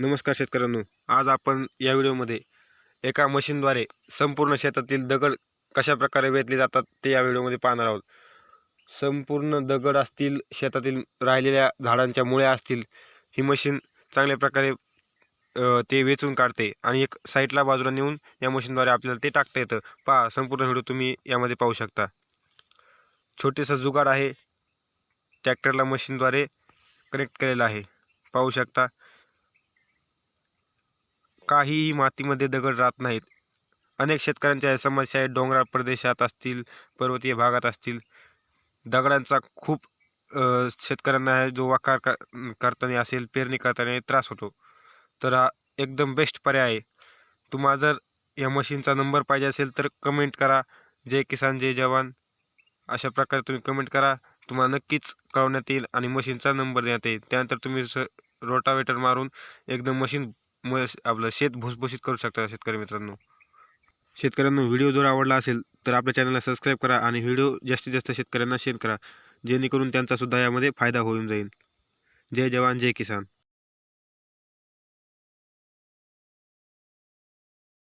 नमस्कार शेतकऱ्यांनो आज आपण या व्हिडिओमध्ये एका मशीनद्वारे संपूर्ण शेतातील दगड कशा प्रकारे वेचले जातात ते या व्हिडिओमध्ये पाहणार आहोत. संपूर्ण दगड असतील शेतातील राहिलेल्या झाडांच्या मुळ्या असतील ही मशीन चांगल्या प्रकारे ते वेचून काढते आणि एक साईडला बाजूला नेऊन या मशीनद्वारे आपल्याला ते टाकता येतं. पहा संपूर्ण व्हिडिओ तुम्ही यामध्ये पाहू शकता. छोटेसं जुगाड आहे. ट्रॅक्टरला मशीनद्वारे कनेक्ट केलेलं आहे. पाहू शकता. काहीही मातीमध्ये दगड राहत नाहीत. अनेक शेतकऱ्यांच्या समस्या आहेत. डोंगराळ प्रदेशात असतील पर्वतीय भागात असतील. दगडांचा खूप शेतकऱ्यांना आहे. जो वाकार कर करताना असेल पेरणी करताना त्रास होतो. तर हा एकदम बेस्ट पर्याय आहे. तुम्हाला जर या मशीनचा नंबर पाहिजे असेल तर कमेंट करा. जय किसान जय जवान. अशा प्रकारे तुम्ही कमेंट करा. तुम्हाला नक्कीच कळवण्यात येईल आणि मशीनचा नंबर देण्यात येईल. त्यानंतर तुम्ही स रोटावेटर मारून एकदम मशीन मुळे आपलं शेत भुसभुशीत करू शकता शेतकरी मित्रांनो. शेतकऱ्यांना व्हिडिओ जर आवडला असेल तर आपल्या चॅनलला सबस्क्राईब करा आणि व्हिडिओ जास्तीत जास्त शेतकऱ्यांना शेअर करा जेणेकरून त्यांचासुद्धा यामध्ये फायदा होऊन जाईल. जय जवान जय किसान.